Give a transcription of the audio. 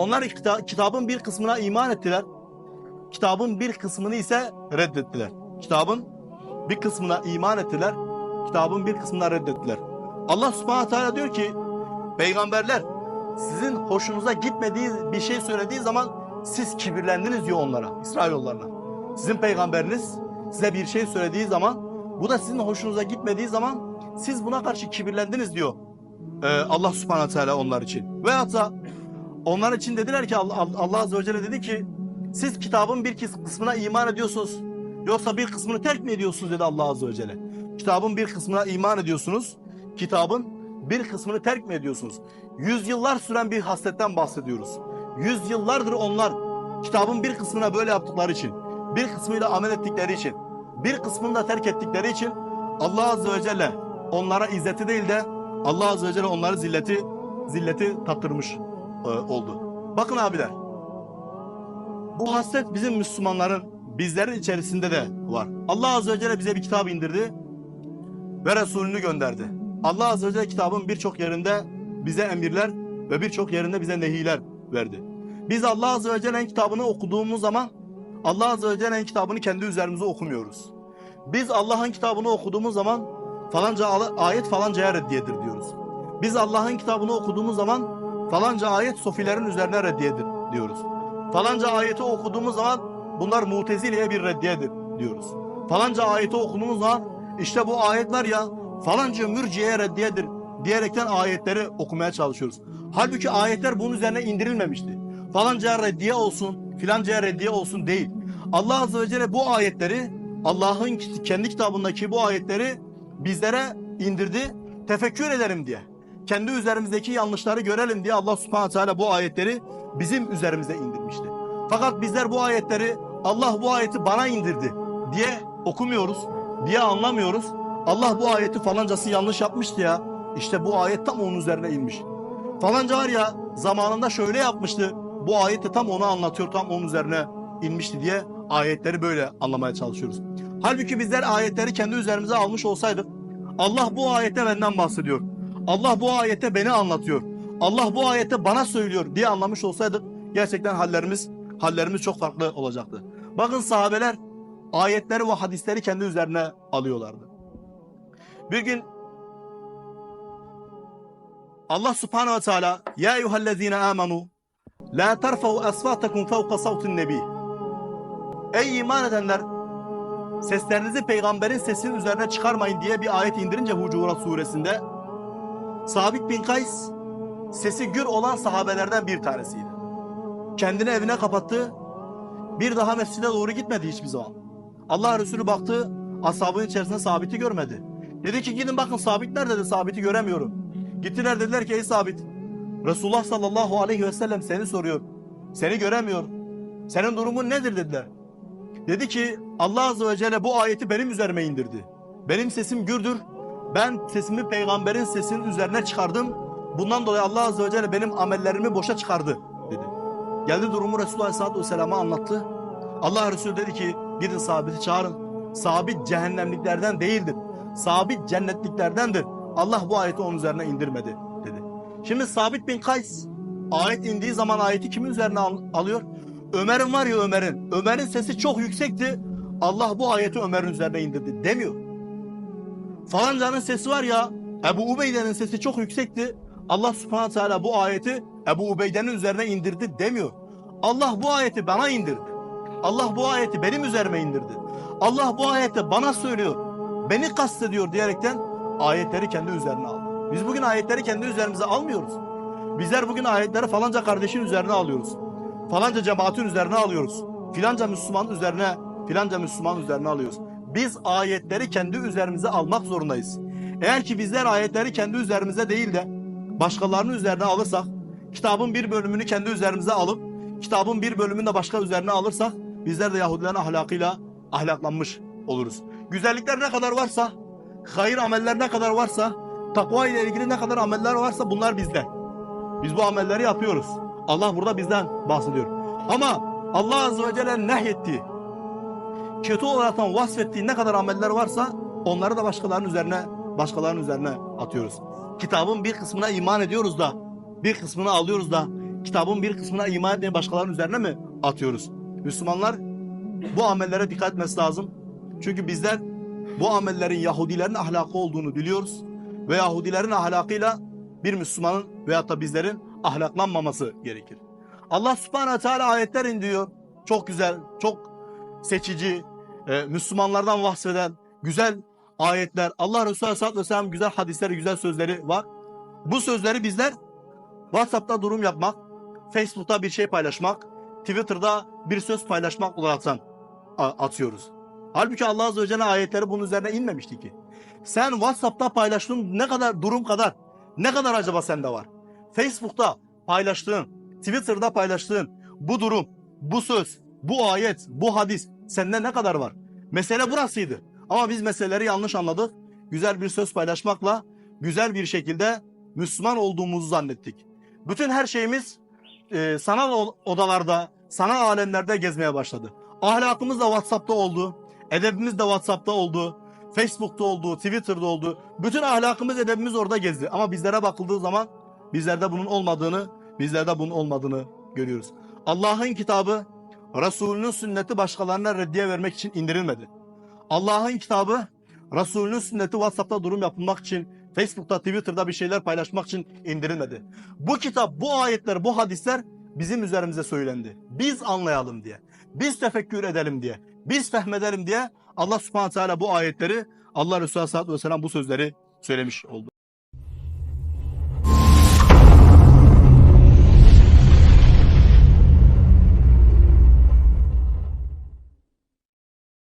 Onlar kita- kitabın bir kısmına iman ettiler. Kitabın bir kısmını ise reddettiler. Kitabın bir kısmına iman ettiler. Kitabın bir kısmına reddettiler. Allah subhanahu teala diyor ki peygamberler sizin hoşunuza gitmediği bir şey söylediği zaman siz kibirlendiniz diyor onlara, İsrailoğullarına. Sizin peygamberiniz size bir şey söylediği zaman bu da sizin hoşunuza gitmediği zaman siz buna karşı kibirlendiniz diyor ee, Allah subhanahu teala onlar için. Ve hatta onlar için dediler ki Allah, Allah Azze ve Celle dedi ki siz kitabın bir kıs- kısmına iman ediyorsunuz yoksa bir kısmını terk mi ediyorsunuz dedi Allah Azze ve Celle. Kitabın bir kısmına iman ediyorsunuz, kitabın bir kısmını terk mi ediyorsunuz? Yüzyıllar süren bir hasretten bahsediyoruz. Yüzyıllardır onlar kitabın bir kısmına böyle yaptıkları için, bir kısmıyla amel ettikleri için, bir kısmını da terk ettikleri için Allah Azze ve Celle onlara izzeti değil de Allah Azze ve Celle onları zilleti zilleti tattırmış e, oldu. Bakın abiler. Bu hasret bizim Müslümanların bizlerin içerisinde de var. Allah Azze ve Celle bize bir kitap indirdi ve Resulünü gönderdi. Allah Azze ve Celle kitabın birçok yerinde bize emirler ve birçok yerinde bize nehiler verdi. Biz Allah Azze ve Celle'nin kitabını okuduğumuz zaman Allah Azze ve Celle'nin kitabını kendi üzerimize okumuyoruz. Biz Allah'ın kitabını okuduğumuz zaman falanca al- ayet falancaya reddiyedir diyoruz. Biz Allah'ın kitabını okuduğumuz zaman falanca ayet sofilerin üzerine reddiyedir diyoruz. Falanca ayeti okuduğumuz zaman bunlar mutezile'ye bir reddiyedir diyoruz. Falanca ayeti okuduğumuz zaman işte bu ayetler ya falanca mürciye reddiyedir diyerekten ayetleri okumaya çalışıyoruz. Halbuki ayetler bunun üzerine indirilmemişti. Falancaya reddiye olsun, filancaya reddiye olsun değil. Allah Azze ve Celle bu ayetleri Allah'ın kendi kitabındaki bu ayetleri bizlere indirdi. Tefekkür edelim diye. Kendi üzerimizdeki yanlışları görelim diye Allah Subhanahu Teala bu ayetleri bizim üzerimize indirmişti. Fakat bizler bu ayetleri Allah bu ayeti bana indirdi diye okumuyoruz, diye anlamıyoruz. Allah bu ayeti falancası yanlış yapmıştı ya. İşte bu ayet tam onun üzerine inmiş. Falanca var ya zamanında şöyle yapmıştı. Bu ayet de tam onu anlatıyor, tam onun üzerine inmişti diye ayetleri böyle anlamaya çalışıyoruz. Halbuki bizler ayetleri kendi üzerimize almış olsaydık Allah bu ayette benden bahsediyor. Allah bu ayette beni anlatıyor. Allah bu ayette bana söylüyor diye anlamış olsaydık gerçekten hallerimiz hallerimiz çok farklı olacaktı. Bakın sahabeler ayetleri ve hadisleri kendi üzerine alıyorlardı. Bir gün Allah subhanehu ve teala Ya eyyühellezine amenu La terfa'u asfatakum fevka savtin nebi Ey iman edenler seslerinizi peygamberin sesinin üzerine çıkarmayın diye bir ayet indirince Hucurat suresinde Sabit bin Kays sesi gür olan sahabelerden bir tanesiydi. Kendini evine kapattı. Bir daha mescide doğru gitmedi hiçbir zaman. Allah Resulü baktı ashabın içerisinde Sabit'i görmedi. Dedi ki gidin bakın Sabit nerede dedi Sabit'i göremiyorum. Gittiler dediler ki ey Sabit Resulullah sallallahu aleyhi ve sellem seni soruyor. Seni göremiyor. Senin durumun nedir dediler. Dedi ki Allah azze ve celle bu ayeti benim üzerime indirdi. Benim sesim gürdür. Ben sesimi peygamberin sesinin üzerine çıkardım. Bundan dolayı Allah azze ve celle benim amellerimi boşa çıkardı dedi. Geldi durumu Resulullah aleyhissalatü vesselam'a anlattı. Allah Resulü dedi ki gidin sabiti çağırın. Sabit cehennemliklerden değildir. Sabit cennetliklerdendir. Allah bu ayeti onun üzerine indirmedi dedi. Şimdi Sabit bin Kays ayet indiği zaman ayeti kimin üzerine al- alıyor? Ömer'in var ya Ömer'in. Ömer'in sesi çok yüksekti. Allah bu ayeti Ömer'in üzerine indirdi demiyor. Falancanın sesi var ya Ebu Ubeyde'nin sesi çok yüksekti. Allah subhanahu teala bu ayeti Ebu Ubeyde'nin üzerine indirdi demiyor. Allah bu ayeti bana indirdi. Allah bu ayeti benim üzerime indirdi. Allah bu ayeti bana söylüyor. Beni kastediyor diyerekten ayetleri kendi üzerine aldı. Biz bugün ayetleri kendi üzerimize almıyoruz. Bizler bugün ayetleri falanca kardeşin üzerine alıyoruz. Falanca cemaatin üzerine alıyoruz. Filanca Müslüman üzerine, filanca Müslüman üzerine alıyoruz. Biz ayetleri kendi üzerimize almak zorundayız. Eğer ki bizler ayetleri kendi üzerimize değil de başkalarının üzerine alırsak, kitabın bir bölümünü kendi üzerimize alıp, kitabın bir bölümünü de başka üzerine alırsak, bizler de Yahudilerin ahlakıyla ahlaklanmış oluruz. Güzellikler ne kadar varsa, hayır ameller ne kadar varsa, takva ile ilgili ne kadar ameller varsa bunlar bizde. Biz bu amelleri yapıyoruz. Allah burada bizden bahsediyor. Ama Allah Azze ve Celle nehyettiği, kötü olarak vasfettiği ne kadar ameller varsa onları da başkalarının üzerine başkalarının üzerine atıyoruz. Kitabın bir kısmına iman ediyoruz da bir kısmını alıyoruz da kitabın bir kısmına iman etmeyen başkalarının üzerine mi atıyoruz? Müslümanlar bu amellere dikkat etmesi lazım. Çünkü bizler bu amellerin Yahudilerin ahlakı olduğunu biliyoruz. Ve Yahudilerin ahlakıyla bir Müslümanın veyahut da bizlerin ahlaklanmaması gerekir. Allah subhanahu teala ayetler indiriyor. Çok güzel, çok seçici, e, Müslümanlardan bahseden güzel ayetler. Allah Resulü Aleyhisselatü Vesselam güzel hadisleri, güzel sözleri var. Bu sözleri bizler WhatsApp'ta durum yapmak, Facebook'ta bir şey paylaşmak, Twitter'da bir söz paylaşmak olarak atıyoruz. Halbuki Allah Azze ve Celle ayetleri bunun üzerine inmemişti ki. Sen WhatsApp'ta paylaştığın ne kadar durum kadar, ne kadar acaba sende var? Facebook'ta paylaştığın, Twitter'da paylaştığın bu durum, bu söz, bu ayet, bu hadis sende ne kadar var? Mesele burasıydı. Ama biz meseleleri yanlış anladık. Güzel bir söz paylaşmakla güzel bir şekilde Müslüman olduğumuzu zannettik. Bütün her şeyimiz e, sanal odalarda, sanal alemlerde gezmeye başladı. Ahlakımız da WhatsApp'ta oldu. Edebimiz de WhatsApp'ta oldu. Facebook'ta oldu, Twitter'da oldu. Bütün ahlakımız, edebimiz orada gezdi. Ama bizlere bakıldığı zaman bizlerde bunun olmadığını, bizlerde bunun olmadığını görüyoruz. Allah'ın kitabı, Resulünün sünneti başkalarına reddiye vermek için indirilmedi. Allah'ın kitabı, Resulünün sünneti WhatsApp'ta durum yapılmak için, Facebook'ta, Twitter'da bir şeyler paylaşmak için indirilmedi. Bu kitap, bu ayetler, bu hadisler bizim üzerimize söylendi. Biz anlayalım diye. Biz tefekkür edelim diye. Biz fehmedelim diye Allah subhanahu teala bu ayetleri Allah Resulü aleyhissalatü vesselam bu sözleri söylemiş oldu.